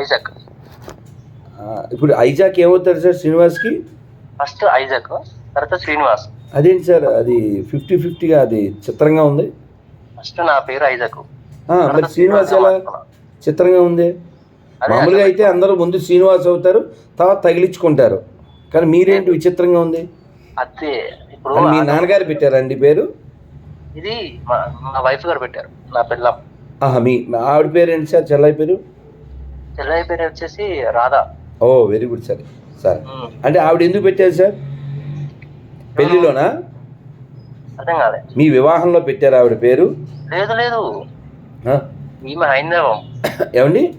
Isaac. ఇప్పుడు Isaac ఏమవుతారు sir శ్రీనివాస్కి? First Isaac తర్వాత శ్రీనివాస్. అదేంటి సార్ అది ఫిఫ్టీ ఫిఫ్టీగా అది చిత్రంగా ఉంది? ఫస్ట్ నా పేరు ఐజాక్. మరి శ్రీనివాస్ ఎలా? చిత్రంగా ఉంది? మామూలుగా అయితే అందరూ ముందు శ్రీనివాస్ అవుతారు తర్వాత తగిలించుకుంటారు. కానీ మీరేంటి విచిత్రంగా ఉంది? అదే ఇప్పుడు మీ నాన్నగారు పెట్టారండి పేరు? ఇది మా వైఫ్ గారు పెట్టారు నా పిల్లం మీ ఆవిడ పేరు ఏంటి సార్? చెల్లయ్య పేరు? చెల్లయ్య పేరు వచ్చేసి Radha. Oh very good sir. Sir. అంటే ఆవిడ ఎందుకు పెట్టారు సార్? పెళ్ళిలోనా అర్థం కాలే. మీ వివాహంలో పెట్టారు ఆవిడ పేరు? లేదు లేదు? ఈమె హైందవం. ఏమండి?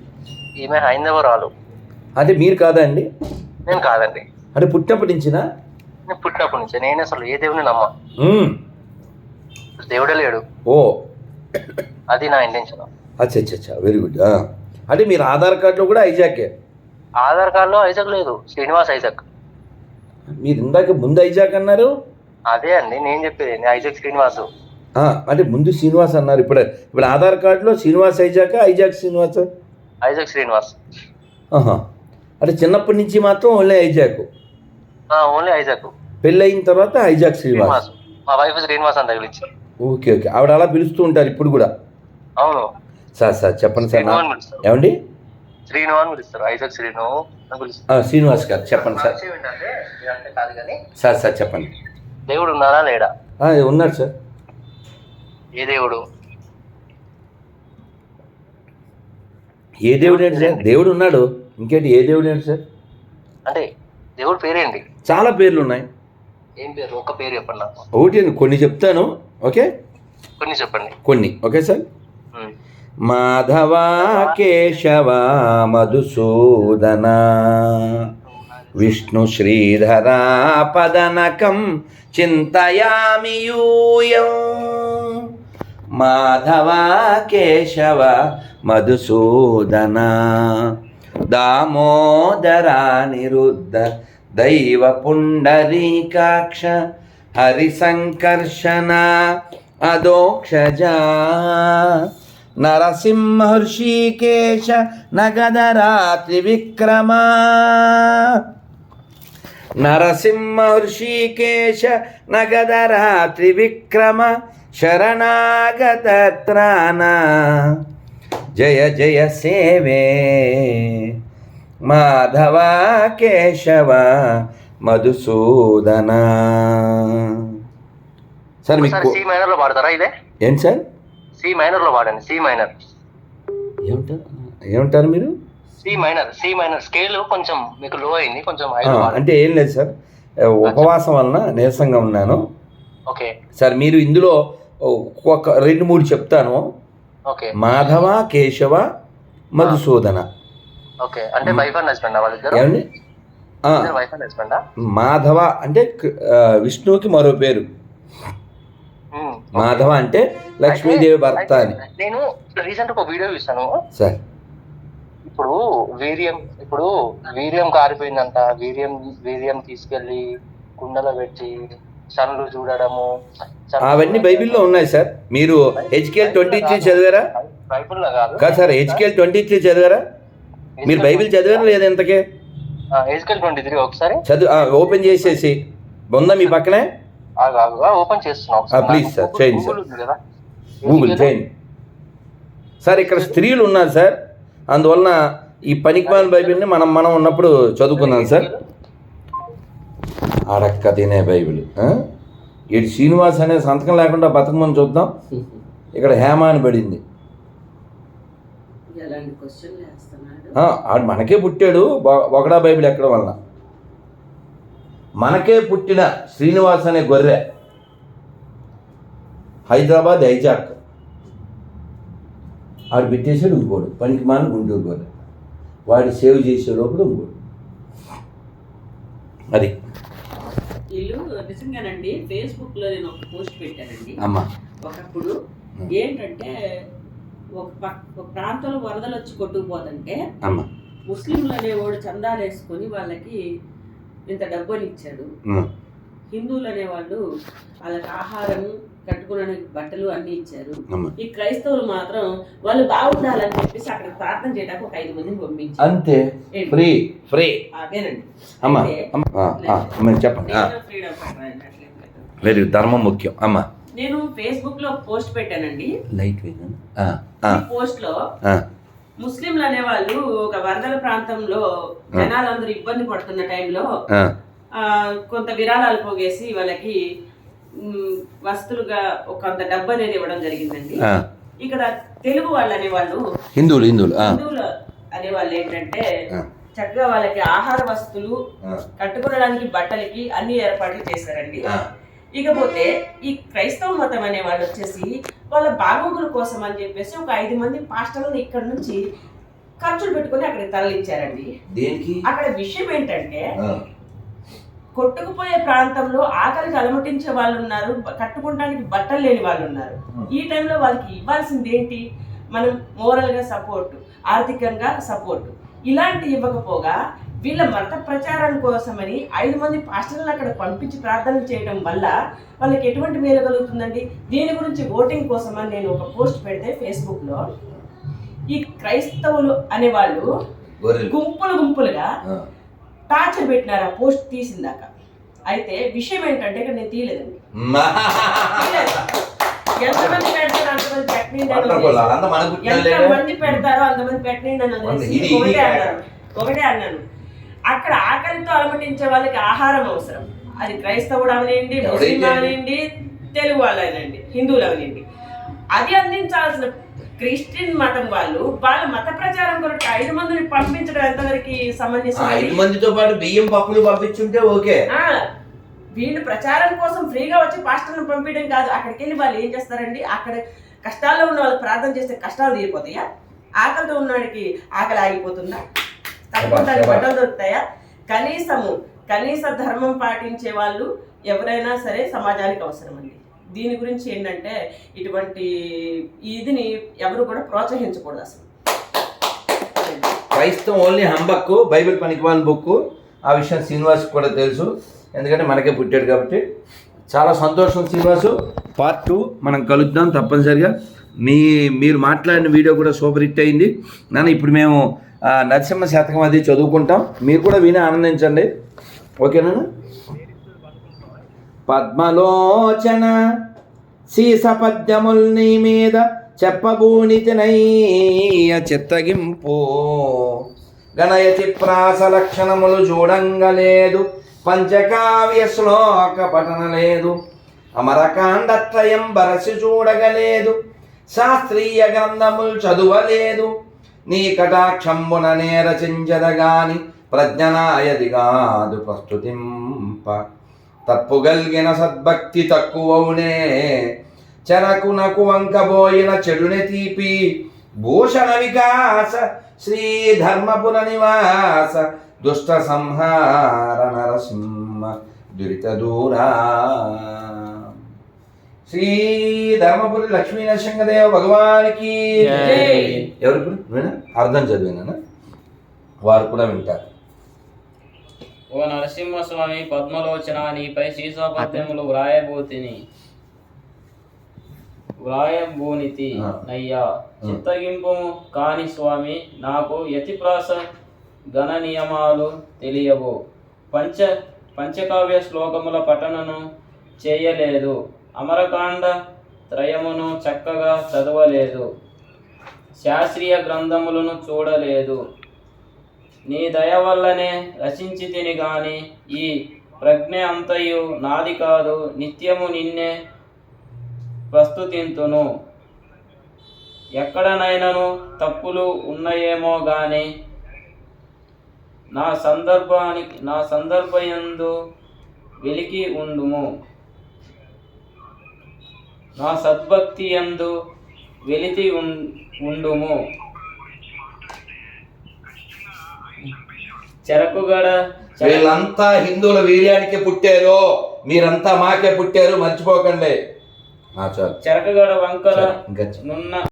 ఈమె హైందవరాలు. అంటే మీరు కాదా అండి? నేను కాదండి. అంటే పుట్టినప్పటి నుంచినా? నేను పుట్టినప్పటి నుంచి. నేను అసలు ఏ దేవుని నమ్మ మ్మ్. దేవుడే లేడు. ఓ. అది నా ఇంటెన్షన్ అచ్చా అచ్చా అచ్చా వెరీ గుడ్. అంటే మీరు ఆధార్ కార్డులో కూడా ఐజాకే? ఆధార్ కార్డులో ఐజాక్ లేదు శ్రీనివాస్ ఐజాక్. మీరు ఇందాక ముందు ఐజాక్ అన్నారు? అదే అండి నేను చెప్పేది ఐజాక్ శ్రీనివాస్. అంటే ముందు శ్రీనివాస్ అన్నారు ఇప్పుడు ఇప్పుడు ఆధార్ కార్డులో Srinivas Isaac Isaac Srinivas? Isaac Srinivas. అంటే చిన్నప్పటి నుంచి మాత్రం ఓన్లీ ఐజాక్. Only Isaac. పెళ్ళి అయిన తర్వాత ఐజాక్ శ్రీనివాస్. శ్రీనివాస్ మా వైఫ్ శ్రీనివాస్ అని తగిలించి ఓకే ఓకే ఆవిడ అలా పిలుస్తూ ఉంటారు ఇప్పుడు కూడా. అవును. సార్ సార్ చెప్పండి సార్ ఏమండి? శ్రీను అని పిలుస్తారు. ఐజాక్ శ్రీను శ్రీనివాస్ గారు చెప్పండి సార్. సార్ సార్ చెప్పండి. దేవుడు ఉన్నారా లేడా? ఆ, ఉన్నారు సార్. ఏ దేవుడు? ఏ దేవుడు ఏంటి సార్? దేవుడు ఉన్నాడు. ఇంకేంటి ఏ దేవుడు ఏంటి సార్? అంటే దేవుడు పేరేంటి? చాలా పేర్లు ఉన్నాయి. ఏం పేరు? ఒక పేరు చెప్పండి నాకు. ఒకటి నేను కొన్ని చెప్తాను ఓకే? కొన్ని చెప్పండి. కొన్ని ఓకే సార్. మాధవ కేశవ మధుసూదన విష్ణు శ్రీధరా పదనకం చింతయామి యూయం మాధవ కేశవ మధుసూదన దామోదరా నిరుద్ధ దైవ పుండరీకాక్ష హరిసంకర్షణ అదోక్షజా నరసింహర్షికేశ నగదరాత్రి విక్రమ నరసింహర్షికేశ నగదరాత్రి విక్రమ శరణాగత త్రాణ జయ జయ సేవే మాధవ కేశవ మధుసూదన సార్ మీకు పాడతారా ఇదే? ఏంటి సార్? సి మైనర్లో పాడండి సి మైనర్ ఏమంటారు ఏమంటారు మీరు? C minor C minor scale కొంచెం మీకు లో అయింది కొంచెం అంటే ఏం లేదు సార్. ఉపవాసం వలన నీరసంగా ఉన్నాను. ఓకే. సార్ మీరు ఇందులో ఒక రెండు మూడు చెప్తాను. ఓకే. మాధవ కేశవ మధుసూదన. ఓకే. అంటే వైఫ్ అండ్ హస్బెండ్ వాళ్ళిద్దరు? ఏమండి? వైఫ్ అండ్ హస్బెండ్ మాధవ అంటే విష్ణువుకి మరో పేరు. మాధవ అంటే లక్ష్మీదేవి భర్త అని. నేను రీసెంట్ ఒక వీడియో చూసాను సార్. ఇప్పుడు వీర్యం ఇప్పుడు వీర్యం కారిపోయిందంట. వీర్యం వీర్యం తీసుకెళ్ళి కుండలో పెట్టి సన్లు చూడడము అవన్నీ బైబిల్లో ఉన్నాయి సార్. మీరు హెచ్కేఎల్ ట్వంటీ త్రీ చదివారా? బైబిల్లో కాదు. కాదు సార్ హెచ్కేఎల్ ట్వంటీ త్రీ చదివారా? మీరు బైబిల్ చదివారా లేదా ఇంతకే? హెచ్కెల్ ట్వంటీ త్రీ ఒకసారి. చదువు ఓపెన్ చేసేసి. ఉందా మీ పక్కనే? ఓపెన్ చేస్తున్నా ప్లీజ్ సార్, చేయండి సార్. గూగుల్ చేయండి సార్ ఇక్కడ స్త్రీలు ఉన్నారు సార్ అందువలన ఈ పనికిమాల బైబిల్ని మనం మనం ఉన్నప్పుడు చదువుకుందాం సార్ అడక్క తినే బైబిల్? ఇటు శ్రీనివాస్ అనే సంతకం లేకుండా బతకమని చూద్దాం. ఇక్కడ హేమ అని పడింది మనకే పుట్టాడు ఒకడా బైబిల్ ఎక్కడం వలన? మనకే పుట్టిన శ్రీనివాస్ అనే గొర్రె హైదరాబాద్ హైజాక్ ఆడు పెట్టేసాడు ఇంకోడు పనికి మాన గుంటూరు గొర్రె. వాడు సేవ్ చేసే లోపల ఇంకోడు. అది. వీళ్ళు నిజంగానండి ఫేస్బుక్లో నేను ఒక పోస్ట్ పెట్టానండి. అమ్మ. ఒకప్పుడు ఏంటంటే ఒక ఒక ప్రాంతంలో వరదలు వచ్చి కొట్టుకుపోతుంటే అమ్మ. ముస్లింలు అనేవాడు చందాలు వేసుకొని వాళ్ళకి ఇంత డబ్బులు ఇచ్చాడు హిందువులు అనేవాళ్ళు వాళ్ళకి ఆహారం కట్టుకోవడానికి బట్టలు అన్ని ఇచ్చారు. ఈ క్రైస్తవులు మాత్రం వాళ్ళు బాగుండాలని చెప్పేసి అక్కడ ప్రార్థన చేయడానికి ఒక ఐదు మందిని పంపించారు. అంతే? ఫ్రీ. ఫ్రీ. అదేనండి. అమ్మ చెప్పండి. వెరీ. ధర్మం ముఖ్యం. అమ్మ. నేను ఫేస్బుక్లో పోస్ట్ పెట్టానండి. లైట్ పోస్ట్లో ముస్లింలు అనేవాళ్ళు ఒక వరదల ప్రాంతంలో జనాలందరూ ఇబ్బంది పడుతున్న టైంలో కొంత విరాళాలు పోగేసి వాళ్ళకి వస్తువులుగా ఒక కొంత డబ్బు అనేది ఇవ్వడం జరిగిందండి. ఇక్కడ తెలుగు వాళ్ళు అనేవాళ్ళు హిందువులు హిందువులు హిందువులు అనేవాళ్ళు ఏంటంటే. చక్కగా వాళ్ళకి ఆహార వస్తువులు కట్టుకోవడానికి బట్టలకి అన్ని ఏర్పాట్లు చేశారండి. ఇకపోతే ఈ క్రైస్తవ మతం అనే వాళ్ళు వచ్చేసి వాళ్ళ బాగోగుల కోసం అని చెప్పేసి ఒక ఐదు మంది పాస్టర్లను ఇక్కడ నుంచి ఖర్చులు పెట్టుకొని అక్కడికి తరలించారండి. దేనికి? అక్కడ విషయం ఏంటంటే కొట్టుకుపోయే ప్రాంతంలో ఆకలికి అలమటించే వాళ్ళు ఉన్నారు కట్టుకోవడానికి బట్టలు లేని వాళ్ళు ఉన్నారు. ఈ టైంలో వాళ్ళకి ఇవ్వాల్సింది ఏంటి? మనం మోరల్గా సపోర్ట్ ఆర్థికంగా సపోర్ట్. ఇలాంటి ఇవ్వకపోగా వీళ్ళ మత ప్రచారం కోసమని ఐదు మంది పాస్టర్లను అక్కడ పంపించి ప్రార్థనలు చేయడం వల్ల వాళ్ళకి ఎటువంటి మేలు కలుగుతుందండి? దీని గురించి ఓటింగ్ కోసమని నేను ఒక పోస్ట్ పెడితే ఫేస్బుక్లో ఈ క్రైస్తవులు అనేవాళ్ళు గుంపులు గుంపులుగా టార్చర్ పెట్టినారు ఆ పోస్ట్ తీసిందాక. అయితే విషయం ఏంటంటే ఇక్కడ నేను తీయలేదండి. ఎంతమంది పెడతారో అంతమంది పెట్టండి. ఎంతమంది పెడతారో అంతమంది పెట్టండి అని ఒకటే అన్నాను. అక్కడ ఆకలితో అలమటించే వాళ్ళకి ఆహారం అవసరం. అది క్రైస్తవుడు అవనండి ముస్లిం అవనండి తెలుగు వాళ్ళు అవనండి హిందువులు అవనండి అది అందించాల్సిన క్రిస్టియన్ మతం వాళ్ళు వాళ్ళ మత ప్రచారం కొరకు ఐదు మందిని పంపించడం ఎంతవరకు సమంజసం ఐదు మందితో పాటు బియ్యం పప్పులు పంపించుంటే ఓకే. వీళ్ళు ప్రచారం కోసం ఫ్రీగా వచ్చి పాస్టర్లను పంపించడం కాదు. అక్కడికి వెళ్ళి వాళ్ళు ఏం చేస్తారండి? అక్కడ కష్టాల్లో ఉన్న వాళ్ళు ప్రార్థన చేస్తే కష్టాలు తీరిపోతాయా? ఆకలితో ఉన్నవాడికి ఆకలి ఆగిపోతుందా? తప్పకుండా బట్టలు దొరుకుతాయా కనీసము కనీస ధర్మం పాటించే వాళ్ళు ఎవరైనా సరే సమాజానికి అవసరం అండి దీని గురించి ఏంటంటే ఇటువంటి ఇదిని ఎవరు కూడా ప్రోత్సహించకూడదు అసలు. క్రైస్తవం ఓన్లీ హంబక్కు బైబిల్ పనికిమాలిన బుక్ ఆ విషయం శ్రీనివాస్ కూడా తెలుసు. ఎందుకంటే మనకే పుట్టాడు కాబట్టి. చాలా సంతోషం శ్రీనివాసు. పార్ట్ టూ మనం కలుద్దాం తప్పనిసరిగా. మీ మీరు మాట్లాడిన వీడియో కూడా సూపర్ హిట్ అయింది. నాన్న ఇప్పుడు మేము నరసింహ శతకం అది చదువుకుంటాం. మీరు కూడా విని ఆనందించండి. ఓకేనా? పద్మలోచన సీసపద్యముల్ నీ మీద చెప్పబూనితినయ్య చిత్తగింపు. గణయతి ప్రాస లక్షణములు చూడంగలేదు. పంచకావ్య శ్లోక పఠన లేదు. అమరకాండత్రయం బరసి చూడగలేదు. శాస్త్రీయ గ్రంథములు చదువలేదు. నీ కటాక్షంబుననే రచించదగాని ప్రజ్ఞనాయది కాదు ప్రస్తుతింప తప్పుగల్గిన సద్భక్తి తక్కువవునే చెరకునకు వంకబోయిన చెడుని తీపి భూషణ వికాస శ్రీ ధర్మపుర నివాస దుష్ట సంహార నరసింహ దురిత దూరా. శ్రీ ధర్మపురి లక్ష్మీ నరసింహదేవ భగవానికి. ఎవరు వినా అర్థం చదివినా? వారు కూడా వింటారు. ఓ నరసింహస్వామి పద్మలోచన నీపై సీసాపద్యములు వ్రాయబోతిని. వ్రాయబోనితి. నయ్యా. చిత్తగింపు కాని స్వామి నాకు యతిప్రాస గణ నియమాలు తెలియవు. పంచ పంచకావ్య శ్లోకముల పఠనను చేయలేదు. అమరకాండ త్రయమును చక్కగా చదవలేదు. శాస్త్రీయ గ్రంథములను చూడలేదు. నీ దయ వల్లనే రచించి తిని గాని ఈ ప్రజ్ఞ అంతయు నాది కాదు నిత్యము నిన్నే ప్రస్తుతింతును. ఎక్కడనైనాను తప్పులు ఉన్నాయేమో గాని నా సందర్భానికి నా సందర్భయందు వెలికి ఉండుము. నా సద్భక్తి యందు వెలితి ఉండుము. చెరకుగడ చెర- వీళ్ళంతా హిందువుల వీర్యానికి పుట్టారు. మీరంతా మాకే పుట్టారు. మర్చిపోకండి. చెరకగడ చాలు. నున్న